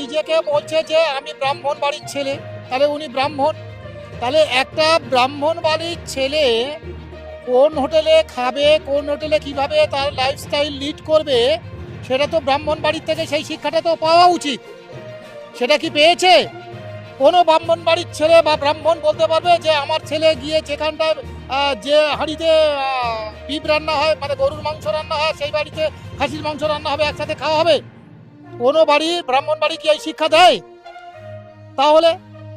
নিজেকে বলছে যে, আমি ব্রাহ্মণ বাড়ির ছেলে। তাহলে উনি ব্রাহ্মণ। তাহলে একটা ব্রাহ্মণ বাড়ির ছেলে কোন হোটেলে খাবে, কোন হোটেলে কীভাবে তার লাইফস্টাইল লিড করবে, সেটা তো ব্রাহ্মণ বাড়ির থেকে সেই শিক্ষাটা তো পাওয়া উচিত। সেটা কি পেয়েছে? কোনো ব্রাহ্মণ বাড়ির ছেলে বা ব্রাহ্মণ বলতে পারবে যে, আমার ছেলে গিয়ে যেখানটায় যে হাঁড়িতে বিপ রান্না হয় মানে গরুর মাংস রান্না হয়, সেই বাড়িতে খাসির মাংস রান্না হবে, একসাথে খাওয়া হবে। কোনো বাড়ি, ব্রাহ্মণ বাড়ি কি এই শিক্ষা দেয়? তাহলে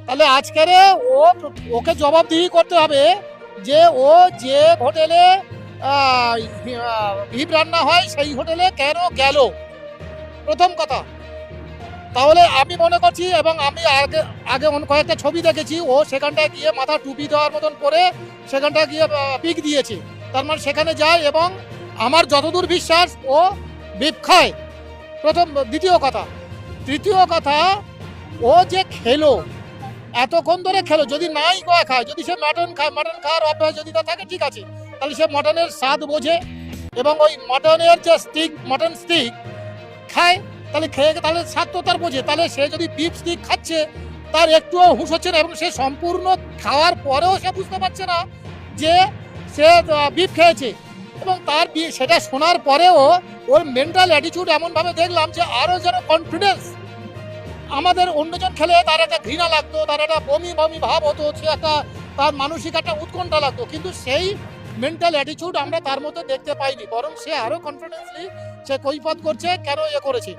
তাহলে আজকের ও ওকে জবাবদিহি করতে হবে যে ও যে হোটেলে ভিপ রান্না হয় সেই হোটেলে কেন গেল? প্রথম কথা। তাহলে আমি মনে করছি এবং আমি আগে আগে কয়েকটা ছবি দেখেছি, ও সেখানটায় গিয়ে মাথা টুপি দেওয়ার মতন করে সেখানটায় গিয়ে পিক দিয়েছে। তার মানে সেখানে যায় এবং আমার যতদূর বিশ্বাস ও বিপ খায়। প্রথম, দ্বিতীয় কথা। তৃতীয় কথা, ও যে খেলো, এতক্ষণ ধরে খেলো, যদি নাই গোয়া খায়, যদি সে মাটন খায় মাটন খাওয়ার অভ্যাস যদি তার থাকে, ঠিক আছে। তাহলে সে মটনের স্বাদ বোঝে এবং ওই মটনের যে স্টিক মটন স্টিক খায়, তাহলে খেয়ে, তাহলে স্বাদ তো তার বোঝে। তাহলে সে যদি বিফ স্টিক খাচ্ছে, তার একটুও হুঁশ হচ্ছে না এবং সে সম্পূর্ণ খাওয়ার পরেও সে বুঝতে পারছে না যে সে বিফ খেয়েছে। এবং তার সেটা শোনার পরেও ওর মেন্টাল অ্যাটিটিউড এমনভাবে দেখলাম যে আরও যেন কনফিডেন্স আমাদের অন্যজন খেলে তার একটা ঘৃণা লাগতো, তার একটা বমি বমি ভাব হতো, সে একটা তার মানসিক একটা উৎকণ্ঠা লাগতো। কিন্তু সেই মেন্টাল অ্যাটিটিউড আমরা তার মধ্যে দেখতে পাইনি, বরং সে আরও কনফিডেন্সলি সে কৈফত করছে, কেন এ করেছে।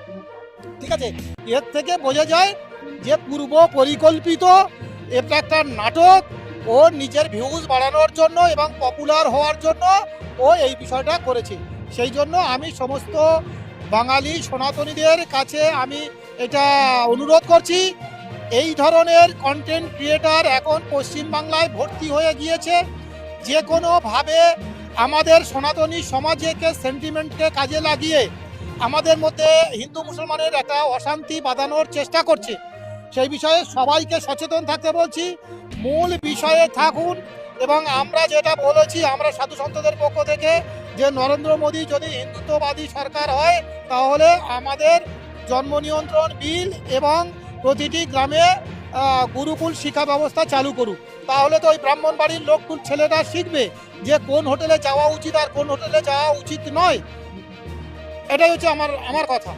ঠিক আছে? এর থেকে বোঝা যায় যে পূর্ব পরিকল্পিত এটা একটা নাটক ও নিজের ভিউজ বাড়ানোর জন্য এবং পপুলার হওয়ার জন্য ও এই বিষয়টা করেছে। সেই জন্য আমি সমস্ত বাঙালি সনাতনীদের কাছে আমি এটা অনুরোধ করছি, এই ধরনের কন্টেন্ট ক্রিয়েটার এখন পশ্চিমবাংলায় ভর্তি হয়ে গিয়েছে। যে কোনোভাবে আমাদের সনাতনী সমাজকে সেন্টিমেন্টকে কাজে লাগিয়ে আমাদের মধ্যে হিন্দু মুসলমানের একটা অশান্তি বাঁধানোর চেষ্টা করছে। সেই বিষয়ে সবাইকে সচেতন থাকতে বলছি। মূল বিষয়ে থাকুন এবং আমরা যেটা বলেছি, আমরা সাধু সন্তদের পক্ষ থেকে যে নরেন্দ্র মোদী যদি হিন্দুত্ববাদী সরকার হয়, তাহলে আমাদের জন্ম নিয়ন্ত্রণ বিল এবং প্রতিটি গ্রামে গুরুকুল শিক্ষা ব্যবস্থা চালু করুক। তাহলে তো ওই ব্রাহ্মণ বাড়ির লোককুল ছেলেটা শিখবে যে কোন হোটেলে যাওয়া উচিত আর কোন হোটেলে যাওয়া উচিত নয়। এটাই হচ্ছে আমার আমার কথা।